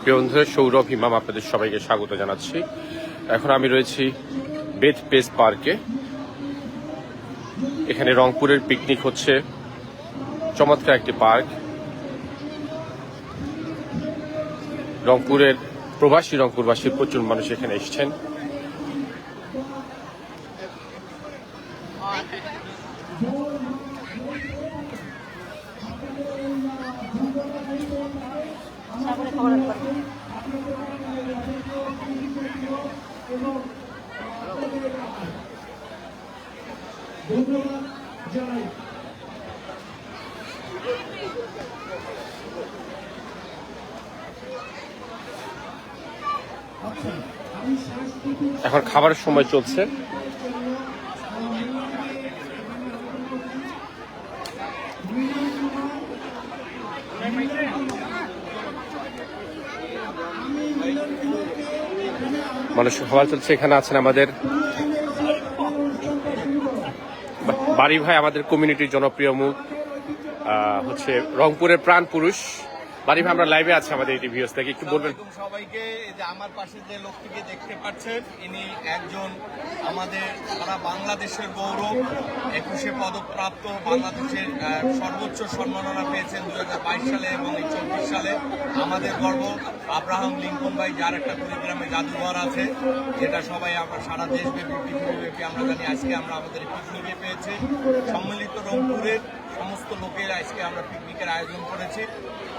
প্রিয় বন্ধুরা, সৌরভ ইমাম আপনাদের সবাইকে স্বাগত জানাচ্ছি। এখন আমি রয়েছি বেদ পেস পার্কে। এখানে রংপুরের পিকনিক হচ্ছে। চমৎকার একটি পার্ক। রংপুরের প্রবাসী, রংপুরবাসীর প্রচুর মানুষ এখানে এসেছেন। সাগরে খবর রাখবেন এখন খাবারের সময় চলছে। মানুষ খাবার চলছে, এখানে আছেন আমাদের বাড়ি ভাই আমাদের কমিউনিটির জনপ্রিয় মুখ হচ্ছে রংপুরের প্রাণ পুরুষ বাড়ি আমরা লাইভে আছি আমাদের এই টিভিএস থেকে, একটু বলবেন। সবাইকে যে আমার পাশে যে লোকটিকে দেখতে পাচ্ছেন, ইনি একজন আমাদের সারা বাংলাদেশের গৌরব, একুশে পদকপ্রাপ্ত, বাংলাদেশের সর্বোচ্চ সম্মাননা পেয়েছেন দু হাজার বাইশ সালে এবং এই চব্বিশ সালে। আমাদের গর্ব, আব্রাহাম লিঙ্কন ভাই, যার একটা কুড়িগ্রামে জাদুঘর আছে, যেটা সবাই আমরা সারা দেশব্যাপী, পৃথিবীব্যাপী আমরা জানি, আজকে আমরা আমাদের পিকনিকে পেয়েছি। সম্মিলিত রংপুরের সমস্ত লোকের আজকে আমরা পিকনিকের আয়োজন করেছি।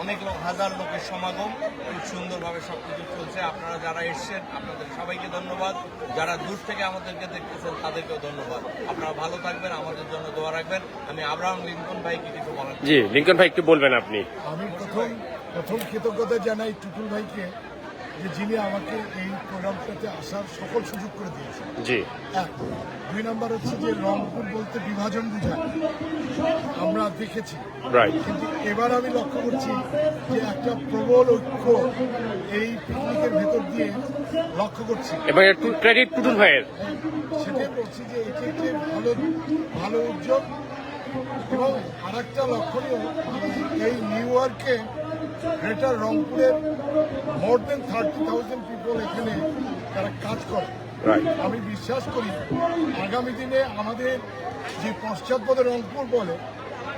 অনেক লোক হাজার লোকের সমাগম। খুব সুন্দরভাবে সব কিছু চলছে। আপনারা যারা এসছেন আপনাদের সবাইকে ধন্যবাদ। যারা দূর থেকে আমাদেরকে দেখতেছেন তাদেরকেও ধন্যবাদ। আপনারা ভালো থাকবেন আমাদের জন্য দোয়া রাখবেন। আমি আব্রাহাম লিঙ্কন ভাইকে কিছু বলার জি লিঙ্কন ভাই একটু বলবেন আপনি। আমি প্রথম প্রথম কৃতজ্ঞতা জানাই টুটুল ভাইকে। যে যিনি আমাকে এই প্রোগ্রামটাতে আসার সকল সুযোগ করে দিয়েছেন। জি। এক দুই নম্বর হচ্ছে যে রংপুর বলতে বিভাজন বোঝায়। আমরা দেখেছি। কিন্তু এবার আমি লক্ষ্য করছি যে একটা প্রবল ঐক্য এই পিকনিকের ভেতর দিয়ে লক্ষ্য করছি। এবং একটু ক্রেডিট টুটুল ভাইয়ের সেটাই বলছি যে এটি একটি ভালো ভালো উদ্যোগ। এবং আর একটা লক্ষণীয় এই নিউ ইয়র্কে গ্রেটার রংপুরের more than thirty thousand people এখানে তারা কাজ করে। আমি বিশ্বাস করি আগামী দিনে আমাদের যে পশ্চাৎপদে রংপুর বলে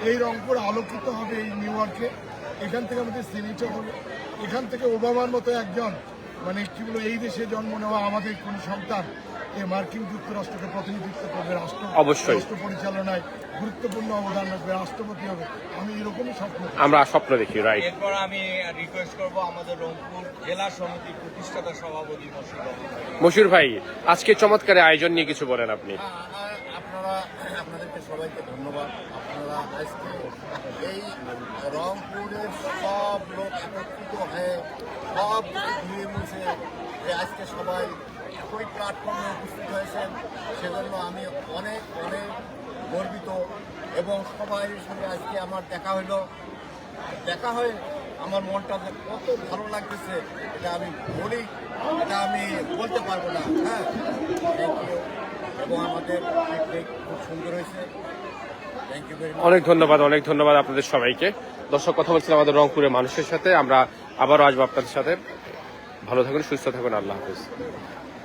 এই রংপুর আলোকিত হবে এই নিউ ইয়র্কে। এখান থেকে আমাদের সিনেটর হবে। এখান থেকে ওবামার মতো একজন মানে কি বলব এই দেশে জন্ম নেওয়া আমাদের কোন সন্তান এ মার্কিন যুক্তরাষ্ট্রকে প্রতিনিধিত্ব করবে রাষ্ট্র অবশ্যই। রাষ্ট্র পরিচালনায় গুরুত্বপূর্ণ অবদান রাখবে রাষ্ট্রপতি হবে। আমি এরকমই স্বপ্ন আমরা স্বপ্ন দেখি রাইট এরপর আমি রিকোয়েস্ট করব আমাদের রংপুর জেলা সমিতির প্রতিষ্ঠাতা সভাপতি। মশুর ভাই। আজকে চমৎকার আয়োজন নিয়ে কিছু বলেন আপনি। আপনারা আপনাদেরকে সবাইকে ধন্যবাদ। আপনারা আজকে এই রংপুরের সব লোক একত্রিত হয়ে সব ধুয়ে মুছে যে আজকে সবাই একই প্ল্যাটফর্মে উপস্থিত হয়েছেন। সেজন্য আমি অনেক অনেক গর্বিত এবং সবাই সঙ্গে আজকে আমার দেখা হলো। দেখা হয়ে আমার মনটা যে কত ভালো লাগতেছে এটা আমি বলি, এটা আমি বলতে পারব না। হ্যাঁ এবং আমাদের খুব সুন্দর হয়েছে। অনেক ধন্যবাদ অনেক ধন্যবাদ আপনাদের সবাইকে। দর্শক, কথা বলছিলাম আমাদের রংপুরের মানুষের সাথে। আমরা আবারও আসব আপনাদের সাথে। ভালো থাকুন, সুস্থ থাকুন, আল্লাহ হাফিজ।